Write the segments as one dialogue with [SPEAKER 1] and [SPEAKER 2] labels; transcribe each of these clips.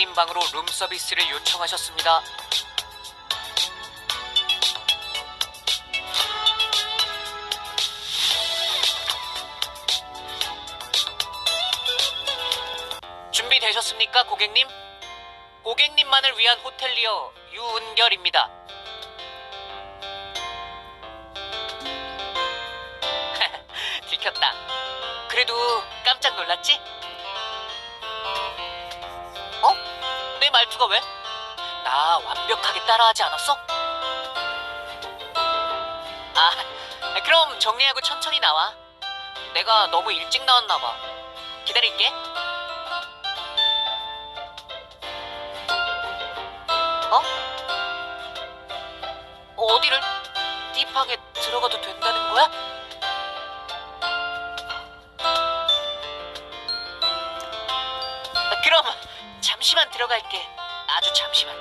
[SPEAKER 1] 고객님 방으로 룸 서비스를 요청하셨습니다. 준비되셨습니까, 고객님? 고객님만을 위한 호텔리어 유은결입니다. 들켰다. 그래도 깜짝 놀랐지? 내 말투가 왜? 나 완벽하게 따라하지 않았어? 아, 그럼 정리하고 천천히 나와. 내가 너무 일찍 나왔나 봐. 기다릴게. 어? 어디를 딥하게 들어가도 된다는 거야? 잠시만 들어갈게. 아주 잠시만.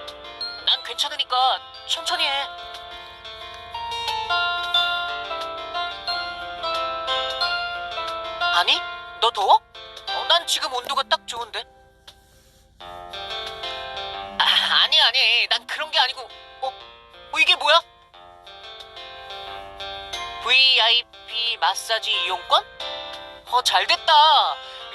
[SPEAKER 1] 난 괜찮으니까 천천히 해. 아니? 너 더워? 어, 난 지금 온도가 딱 좋은데. 아, 아니 아니. 난 그런 게 아니고. 어? 어 이게 뭐야? VIP 마사지 이용권? 어, 잘 됐다.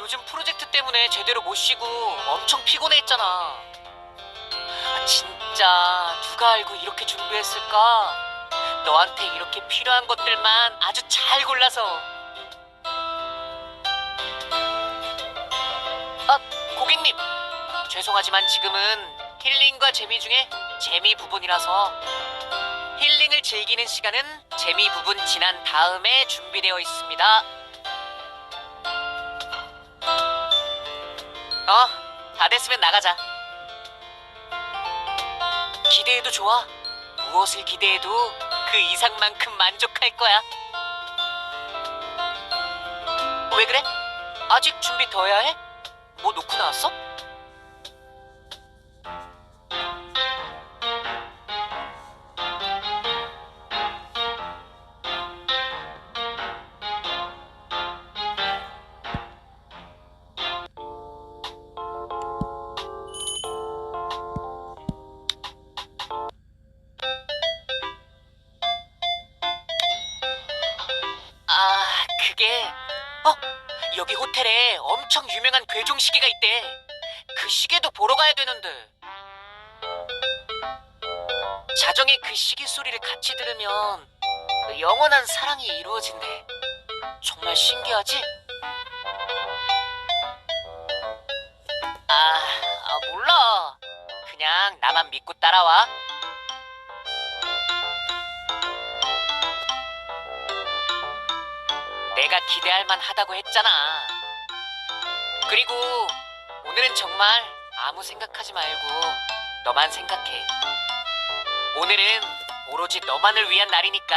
[SPEAKER 1] 요즘 프로젝트 때문에 제대로 못 쉬고 엄청 피곤해했잖아. 아, 진짜 누가 알고 이렇게 준비했을까? 너한테 이렇게 필요한 것들만 아주 잘 골라서. 아, 고객님. 죄송하지만 지금은 힐링과 재미 중에 재미 부분이라서 힐링을 즐기는 시간은 재미 부분 지난 다음에 준비되어 있습니다. 어, 다 됐으면 나가자. 기대해도 좋아. 무엇을 기대해도 그 이상만큼 만족할 거야. 왜 그래? 아직 준비 더 해야 해? 뭐 놓고 나왔어? 어, 여기 호텔에 엄청 유명한 괴종 시계가 있대. 그 시계도 보러 가야 되는데. 자정에 그 시계 소리를 같이 들으면 영원한 사랑이 이루어진대. 정말 신기하지? 아, 아, 몰라. 그냥 나만 믿고 따라와. 내가 기대할 만하다고 했잖아. 그리고 오늘은 정말 아무 생각하지 말고 너만 생각해. 오늘은 오로지 너만을 위한 날이니까.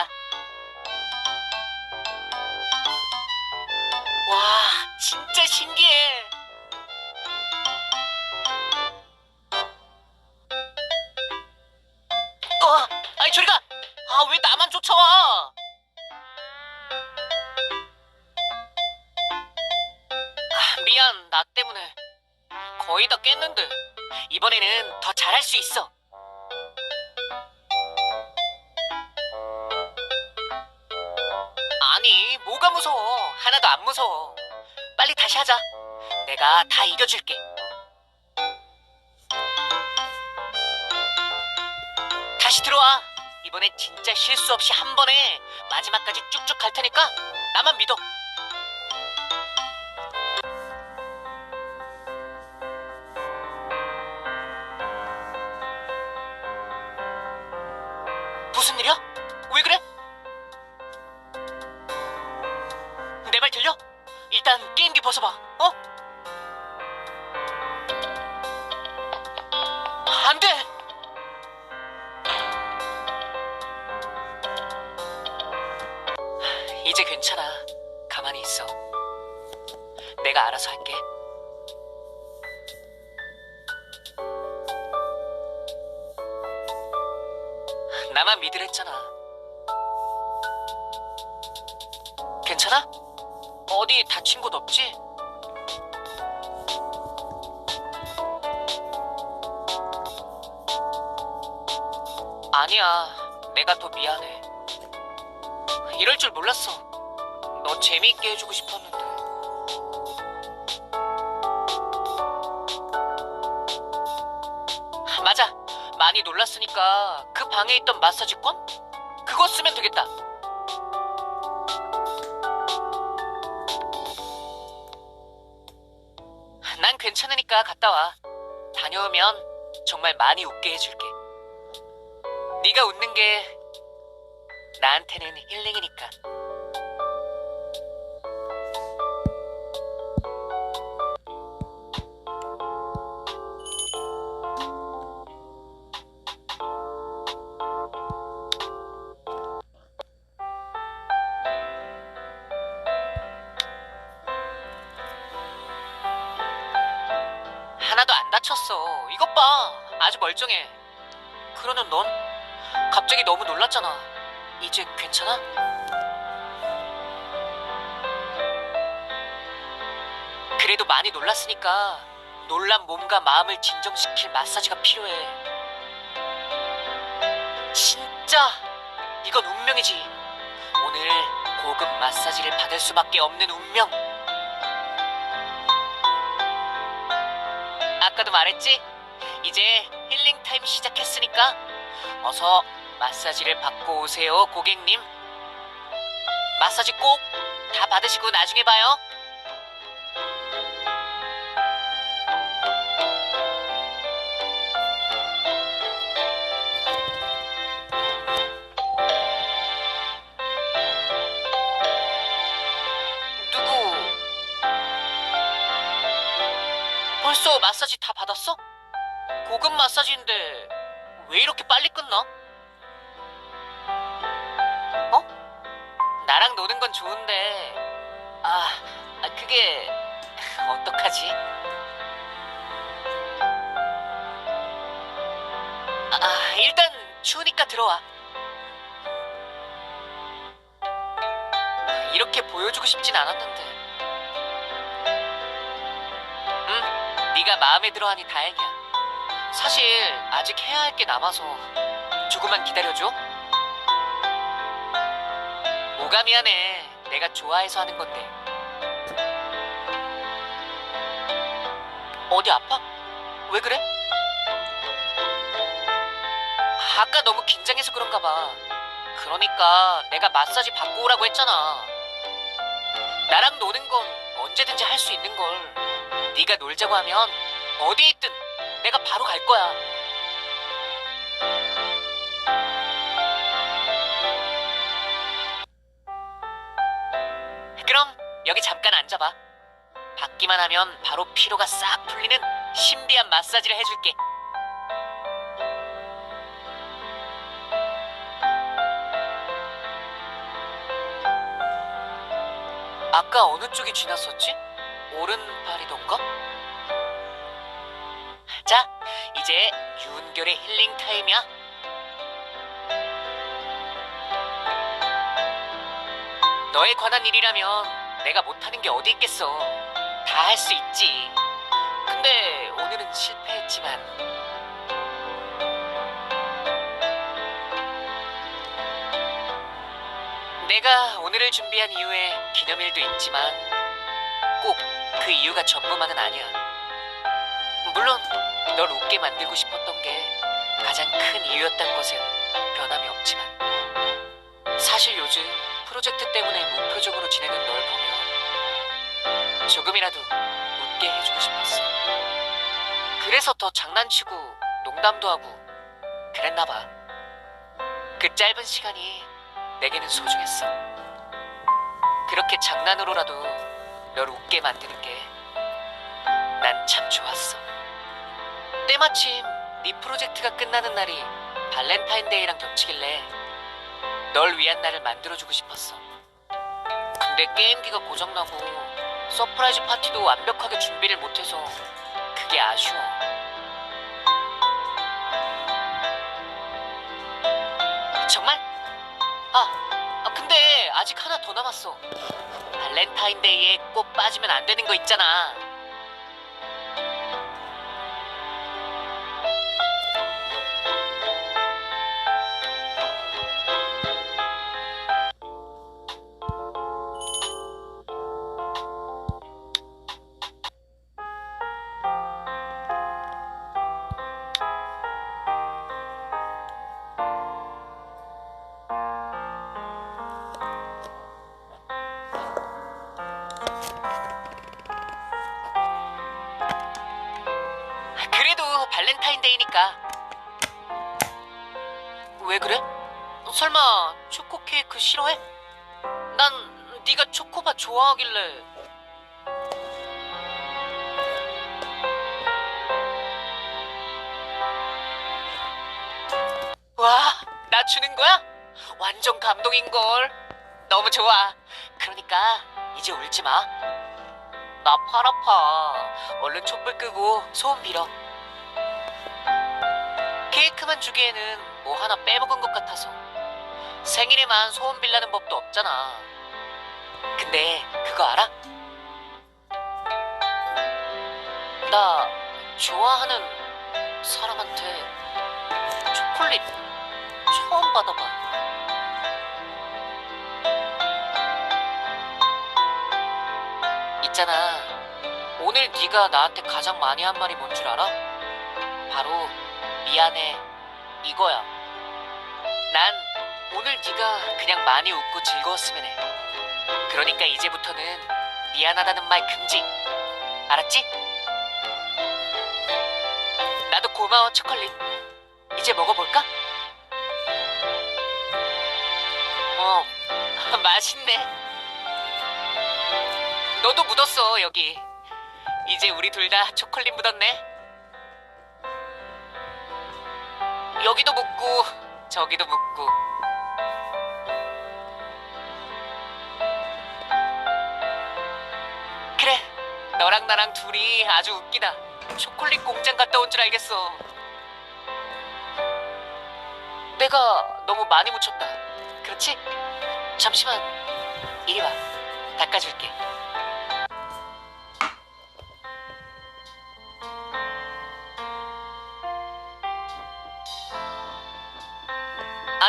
[SPEAKER 1] 와, 진짜 신기해. 어, 아이 저리 가. 아, 왜 나만 쫓아와? 나 때문에. 거의 다 깼는데. 이번에는 더 잘할 수 있어. 아니, 뭐가 무서워. 하나도 안 무서워. 빨리 다시 하자. 내가 다 이겨줄게. 다시 들어와. 이번엔 진짜 실수 없이 한 번에 마지막까지 쭉쭉 갈 테니까 나만 믿어. 무슨 일이야? 왜 그래? 내 말 들려? 일단 게임기 벗어봐. 어? 안 돼. 이제 괜찮아. 가만히 있어. 내가 알아서 할게. 나만 믿으랬잖아. 괜찮아? 어디 다친 곳 없지? 아니야. 내가 더 미안해. 이럴 줄 몰랐어. 너 재미있게 해주고 싶었는데. 맞아. 많이 놀랐으니까 그 방에 있던 마사지권? 그거 쓰면 되겠다. 난 괜찮으니까 갔다 와. 다녀오면 정말 많이 웃게 해줄게. 네가 웃는 게 나한테는 힐링이니까. 하나도 안 다쳤어. 이것 봐. 아주 멀쩡해. 그러는 넌 갑자기 너무 놀랐잖아. 이제 괜찮아? 그래도 많이 놀랐으니까 놀란 몸과 마음을 진정시킬 마사지가 필요해. 진짜 이건 운명이지. 오늘 고급 마사지를 받을 수밖에 없는 운명. 아까도 말했지? 이제 힐링 타임 시작했으니까 어서 마사지를 받고 오세요, 고객님. 마사지 꼭 다 받으시고 나중에 봐요. 벌써 마사지 다 받았어? 고급 마사지인데 왜 이렇게 빨리 끝나? 어? 나랑 노는 건 좋은데 아, 아, 그게 어떡하지? 아, 일단 추우니까 들어와. 이렇게 보여주고 싶진 않았는데. 네가 마음에 들어하니 다행이야. 사실 아직 해야 할 게 남아서 조금만 기다려줘. 뭐가 미안해. 내가 좋아해서 하는 건데. 어디 아파? 왜 그래? 아까 너무 긴장해서 그런가 봐. 그러니까 내가 마사지 받고 오라고 했잖아. 나랑 노는 건 언제든지 할 수 있는 걸. 네가 놀자고 하면 어디에 있든 내가 바로 갈 거야. 그럼 여기 잠깐 앉아봐. 받기만 하면 바로 피로가 싹 풀리는 신비한 마사지를 해줄게. 아까 어느 쪽이 지났었지? 오른팔이던가? 자, 이제 윤결의 힐링 타임이야. 너에 관한 일이라면 내가 못하는 게 어디 있겠어. 다 할 수 있지. 근데 오늘은 실패했지만. 내가 오늘을 준비한 이유에 기념일도 있지만 꼭 그 이유가 전부만은 아니야. 물론 널 웃게 만들고 싶었던 게 가장 큰 이유였던 것은 변함이 없지만 사실 요즘 프로젝트 때문에 무표정으로 지내는 널 보면 조금이라도 웃게 해주고 싶었어. 그래서 더 장난치고 농담도 하고 그랬나 봐. 그 짧은 시간이 내게는 소중했어. 그렇게 장난으로라도 널 웃게 만드는 게 난 참 좋았어. 때마침 네 프로젝트가 끝나는 날이 발렌타인데이랑 겹치길래 널 위한 날을 만들어주고 싶었어. 근데 게임기가 고장나고 서프라이즈 파티도 완벽하게 준비를 못해서 그게 아쉬워. 정말? 아직 하나 더 남았어. 발렌타인데이에 꼭 빠지면 안 되는 거 있잖아. 거니까. 왜 그래? 설마 초코 케이크 싫어해? 난 네가 초코바 좋아하길래. 와, 나 주는 거야? 완전 감동인 걸. 너무 좋아. 그러니까 이제 울지 마. 나 팔 아파. 얼른 촛불 끄고 소원 빌어. 케이크만 주기에는 뭐 하나 빼먹은 것 같아서. 생일에만 소원 빌라는 법도 없잖아. 근데 그거 알아? 나 좋아하는 사람한테 초콜릿 처음 받아봐. 있잖아. 오늘 네가 나한테 가장 많이 한 말이 뭔 줄 알아? 바로 미안해 이거야. 난 오늘 네가 그냥 많이 웃고 즐거웠으면 해. 그러니까 이제부터는 미안하다는 말 금지. 알았지? 나도 고마워 초콜릿. 이제 먹어볼까? 어, 맛있네. 너도 묻었어 여기. 이제 우리 둘 다 초콜릿 묻었네. 여기도 묻고 저기도 묻고. 그래, 너랑 나랑 둘이 아주 웃기다. 초콜릿 공장 갔다 온 줄 알겠어. 내가 너무 많이 묻혔다. 그렇지? 잠시만, 이리 와. 닦아줄게.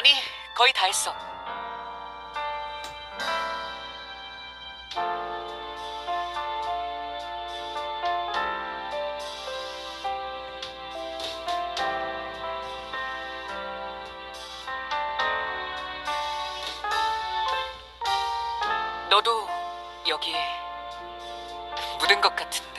[SPEAKER 1] 아니, 거의 다 했어. 너도 여기 묻은 것 같은데.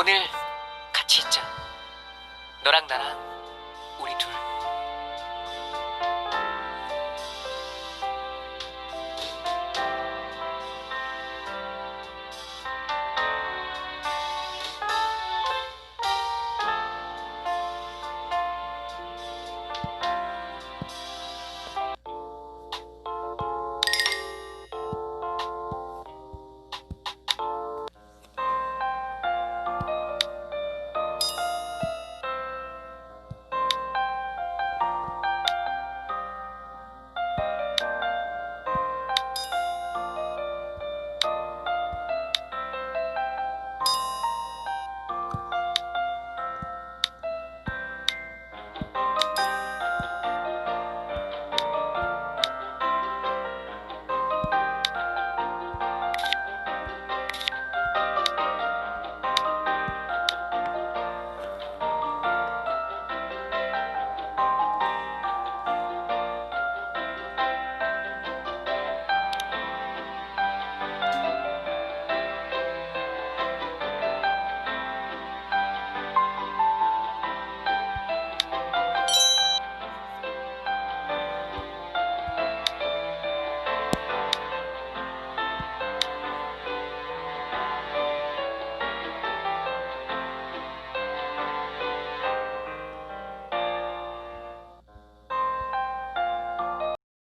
[SPEAKER 1] 오늘 같이 있자. 너랑 나랑